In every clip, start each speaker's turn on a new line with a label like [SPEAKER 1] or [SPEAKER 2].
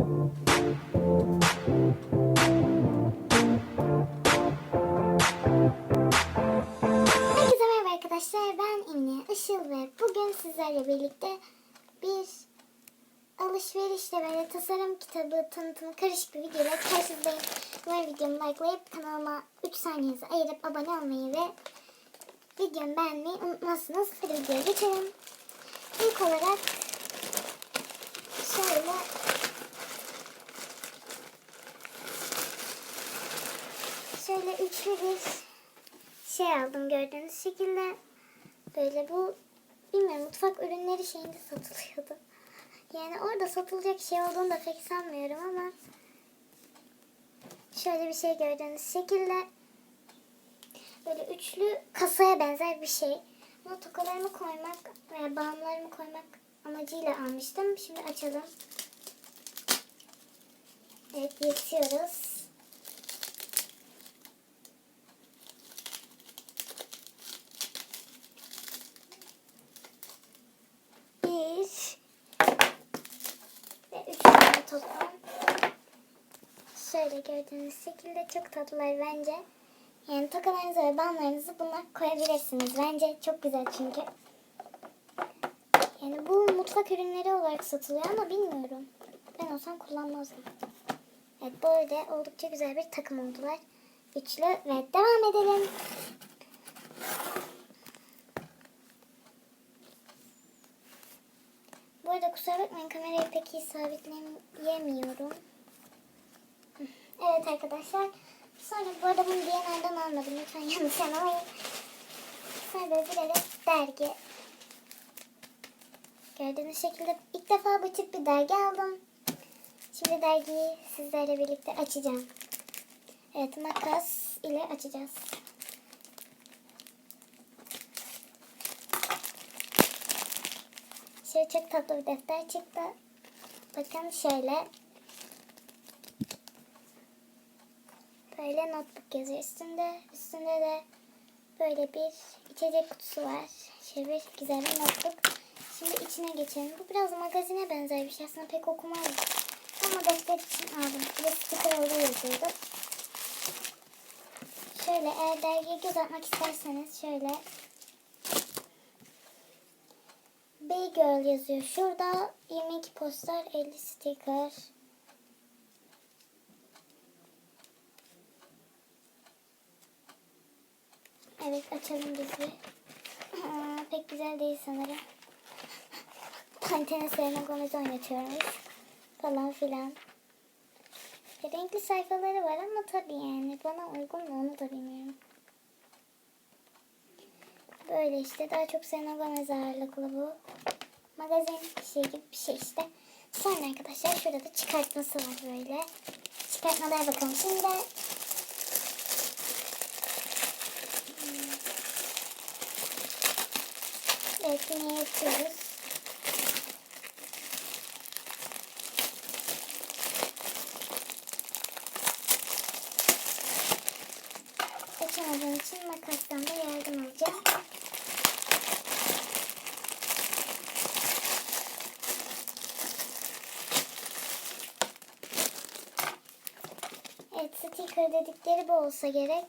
[SPEAKER 1] Herkese merhaba arkadaşlar. Ben Emine Işıl ve bugün sizlerle birlikte bir alışverişle böyle tasarım kitabı tanıtımı karışık bir videoyla karşınızdayım. Umarım videomu likelayıp kanalıma 3 saniyenizi ayırıp abone olmayı ve videomu beğenmeyi unutmazsınız. Hadi videoya geçelim. İlk olarak şöyle şöyle üçlü şey aldım gördüğünüz şekilde. Böyle bu bilmiyorum mutfak ürünleri şeyinde satılıyordu. Yani orada satılacak şey olduğunu da pek sanmıyorum ama şöyle bir şey gördüğünüz şekilde böyle üçlü kasaya benzer bir şey. Bunu tokalarımı koymak veya bağımlarımı koymak amacıyla almıştım. Şimdi açalım. Evet yırtıyoruz. Bir ve üç tane toplam. Şöyle gördüğünüz şekilde çok tatlılar bence. Yani tokalarınızı ve bandlarınızı buna koyabilirsiniz. Bence çok güzel çünkü. Yani bu mutfak ürünleri olarak satılıyor ama bilmiyorum. Ben olsam kullanmazdım. Evet arada oldukça güzel bir takım oldular. Üçlü ve devam edelim. Bu arada kusura bakmayın kamerayı pek iyi sabitleyemiyorum. Evet arkadaşlar. Sonra bu arada bunu diyenlerden almadım. Lütfen yanlış anlamayın. Sadece bir dergi. Gördüğünüz şekilde ilk defa bu tip bir dergi aldım. Şimdi dergiyi sizlerle birlikte açacağım. Evet makas ile açacağız. Şöyle çok tatlı bir defter çıktı. Bakın şöyle. Böyle notebook yazıyor üstünde. Üstünde de böyle bir içecek kutusu var. Şöyle güzel bir notebook. Şimdi içine geçelim. Bu biraz magazine benzer bir şey. Aslında pek okumayız. Ama defter için aldım. Bir de sticker olduğu. Şöyle eğer dergiye göz atmak isterseniz şöyle Bey Girl yazıyor. Şurada 22 poster, 50 sticker. Evet açalım bizi. Aa, pek güzel değil sanırım. Pantene Selena Gomez oynatıyormuş. Falan filan. E, renkli sayfaları var ama tabii yani bana uygun mu onu da bilmiyorum. Böyle işte daha çok Selena Gomez ağırlıklı bu. Magazin şey gibi bir şey işte. Sonra arkadaşlar şurada da çıkartması var böyle. Çıkartmalara bakalım şimdi. Yine yapıyoruz. Açamadığım için makastan da yardım alacağım. Evet sticker dedikleri bu olsa gerek.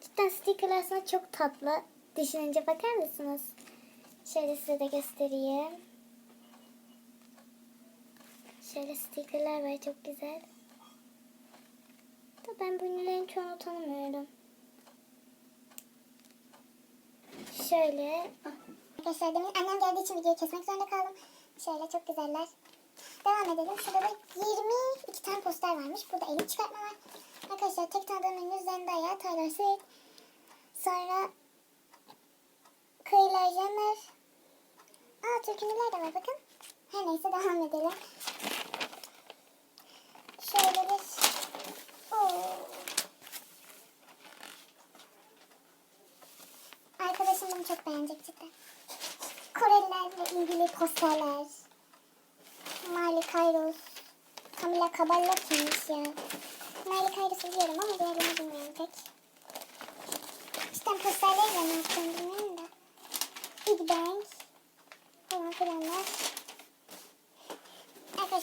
[SPEAKER 1] Cidden sticker aslında çok tatlı. Düşününce bakar mısınız? Şöyle size de göstereyim. Şöyle stickerlar var çok güzel. Da ben bu ünlülerin çoğunu tanımıyorum. Şöyle.
[SPEAKER 2] Arkadaşlar demin annem geldiği için videoyu kesmek zorunda kaldım. Şöyle çok güzeller. Devam edelim. Şurada da 22 tane poster varmış. Burada 50 çıkartma var. Arkadaşlar tek tanıdığımın yüzlerinde ayağı Tyler Swift. Sonra Kylie Jenner. Aa Türk ünlüler de var bakın. Her neyse devam edelim. Şöyle bir... Oo. Arkadaşım bunu çok beğenecek cidden. Korelilerle ilgili posterler. Miley Cyrus. Camila Cabello kimmiş ya? Miley Cyrus'u biliyorum ama diğerlerini bilmiyorum pek. Cidden posterleriyle ne yaptığını bilmiyorum da. Big Bang. Falan filanlar.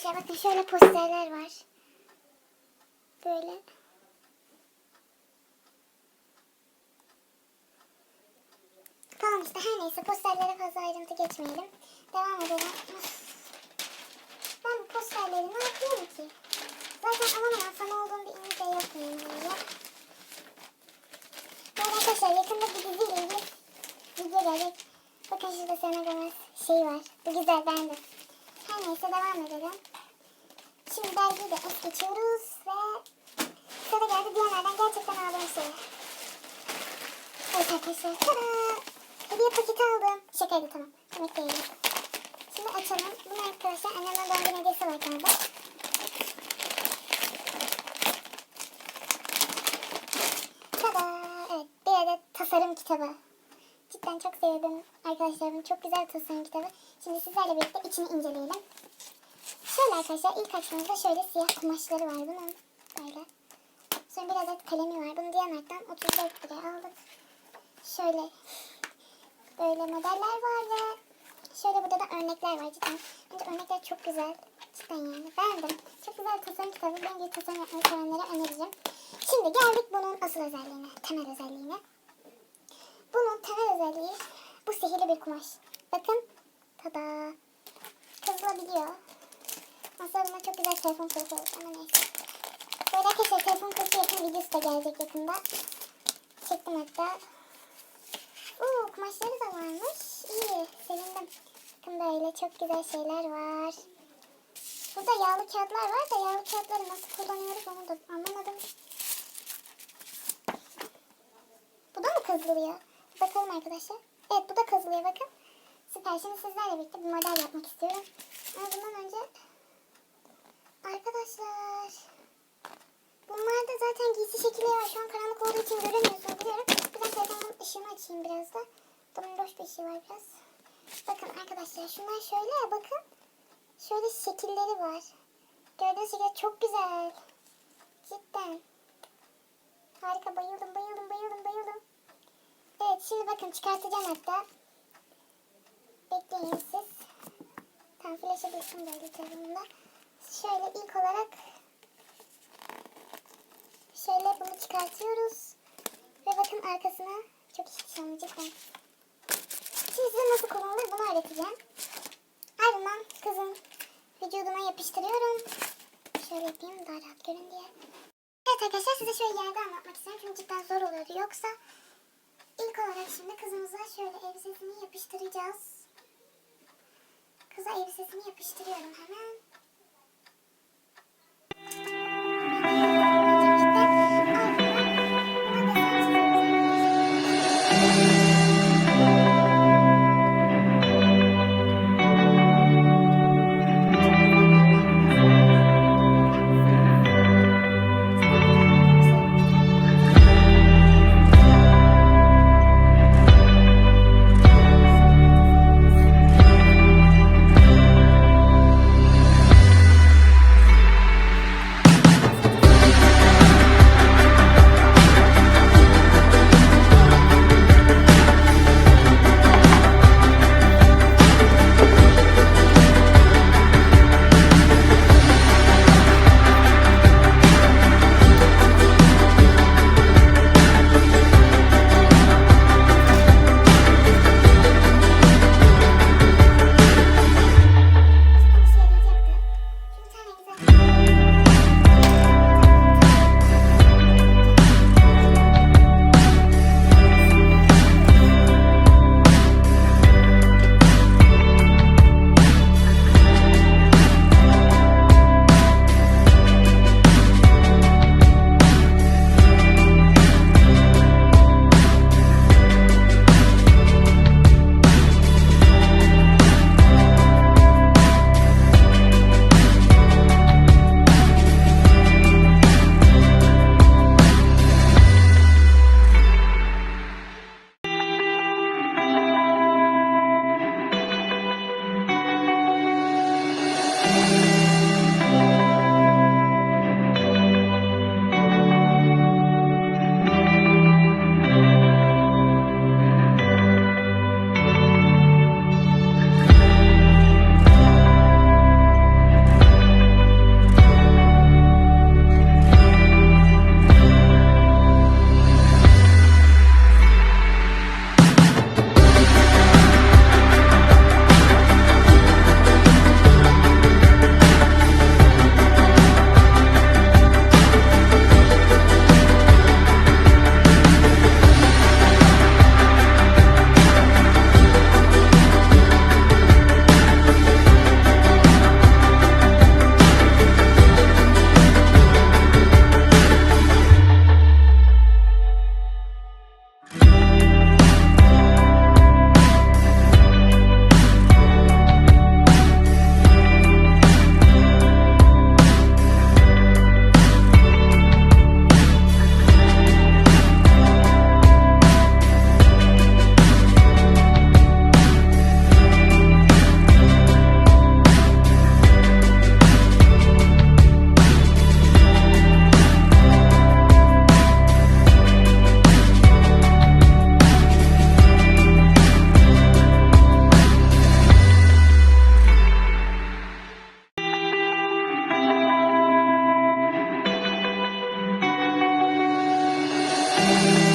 [SPEAKER 2] Arkadaşlar bakın şöyle posterler var. Böyle. Tamam işte her neyse posterlere fazla ayrıntı geçmeyelim. Devam edelim. Ben bu posterleri ne yapıyorum ki? Zaten aman aman fan olduğum bir ünlü de yok benim böyle. Yani arkadaşlar yakında bir diziyle ilgili video gelecek. Bakın şurada Selena Gomez şey var. Bu güzel beğendim. Her neyse devam edelim. Şimdi dergiyi de es geçiyoruz ve sıra geldi diğerlerden gerçekten aldığım şey. Evet arkadaşlar. Tada! Hediye paketi aldım. Şakaydı tamam. Demek değil. Şimdi açalım. Bunu arkadaşlar annemden doğum günü hediyesi var kanalda. Tada! Evet bir adet tasarım kitabı. Cidden çok sevdim arkadaşlarım. Çok güzel tasarım kitabı. Şimdi sizlerle birlikte içini inceleyelim. Şöyle arkadaşlar ilk açtığımızda şöyle siyah kumaşları var bunun. Böyle. Sonra bir adet kalemi var. Bunu Diyanart'tan 34 liraya aldık. Şöyle böyle modeller var ve şöyle burada da örnekler var cidden. Bence örnekler çok güzel. Cidden yani beğendim. Çok güzel tasarım kitabı. Bence tasarım yapmayı sevenlere öneririm. Şimdi geldik bunun asıl özelliğine, temel özelliğine. Bunun temel özelliği bu sihirli bir kumaş. Bakın. Tada. Kızılabiliyor. Aslında çok güzel telefon kılıfı olur ama neyse. Böyle arkadaşlar telefon kılıfı yakın videosu da gelecek yakında. Çektim hatta. Kumaşları da varmış. İyi sevindim. Bakın böyle çok güzel şeyler var. Burada yağlı kağıtlar var da yağlı kağıtları nasıl kullanıyoruz onu da anlamadım. Bu da mı kazılıyor? Bakalım arkadaşlar. Evet bu da kazılıyor bakın. Süper. Şimdi sizlerle birlikte bir model yapmak istiyorum. Ama bundan önce arkadaşlar bunlarda zaten giysi şekilleri var. Şu an karanlık olduğu için göremiyorsunuz biliyorum. Biraz telefonun ışığını açayım biraz da. Bunun loş bir ışığı var biraz. Bakın arkadaşlar şunlar şöyle bakın. Şöyle şekilleri var. Gördüğünüz gibi çok güzel. Cidden. Harika bayıldım bayıldım bayıldım bayıldım. Evet şimdi bakın çıkartacağım hatta. Bekleyin siz. Tam flaşa dursun böyle telefonumda. Şöyle ilk olarak şöyle bunu çıkartıyoruz. Ve bakın arkasına çok ihtişamlı cidden. Şimdi size nasıl kullanılır bunu öğreteceğim. Ardından kızın vücuduna yapıştırıyorum. Şöyle yapayım daha rahat görün diye. Evet arkadaşlar size şöyle yerde anlatmak istiyorum. Çünkü cidden zor oluyordu. Yoksa ilk olarak şimdi kızımıza şöyle elbisesini yapıştıracağız. Kıza elbisesini yapıştırıyorum hemen. Thank you.